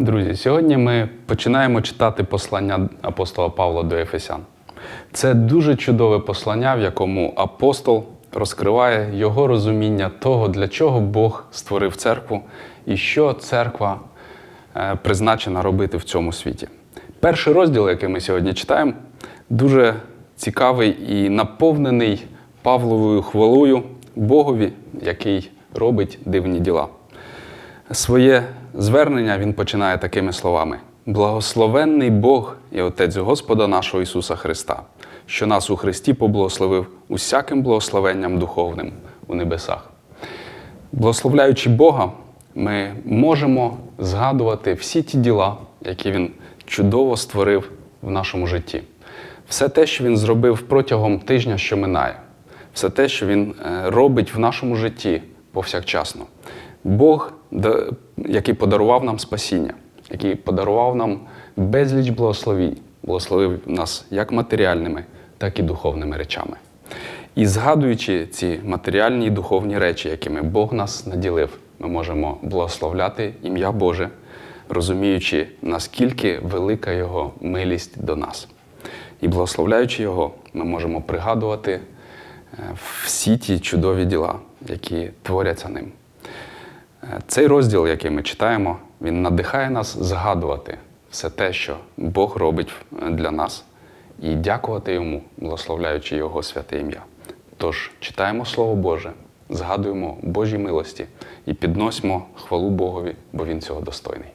Друзі, сьогодні ми починаємо читати послання апостола Павла до Ефесян. Це дуже чудове послання, в якому апостол розкриває його розуміння того, для чого Бог створив церкву і що церква е, призначена робити в цьому світі. Перший розділ, який ми сьогодні читаємо, дуже цікавий і наповнений Павловою хвалою Богові, який робить дивні діла. Своє звернення він починає такими словами: Благословенний Бог і Отець Господа нашого Ісуса Христа, що нас у Христі поблагословив усяким благословенням духовним у небесах. Благословляючи Бога, ми можемо згадувати всі ті діла, які Він чудово створив в нашому житті. Все те, що Він зробив протягом тижня, що минає, все те, що Він е, робить в нашому житті повсякчасно. Бог, який подарував нам спасіння, який подарував нам безліч благословінь, благословив нас як матеріальними, так і духовними речами. І згадуючи ці матеріальні і духовні речі, якими Бог нас наділив, ми можемо благословляти ім'я Боже, розуміючи, наскільки велика Його милість до нас. І благословляючи Його, ми можемо пригадувати е, всі ті чудові діла, які творяться ним. Цей розділ, який ми читаємо, він надихає нас згадувати все те, що Бог робить для нас, і дякувати йому, благословляючи Його святе ім'я. Тож читаємо Слово Боже, згадуємо Божі милості і підносимо хвалу Богові, бо Він цього достойний.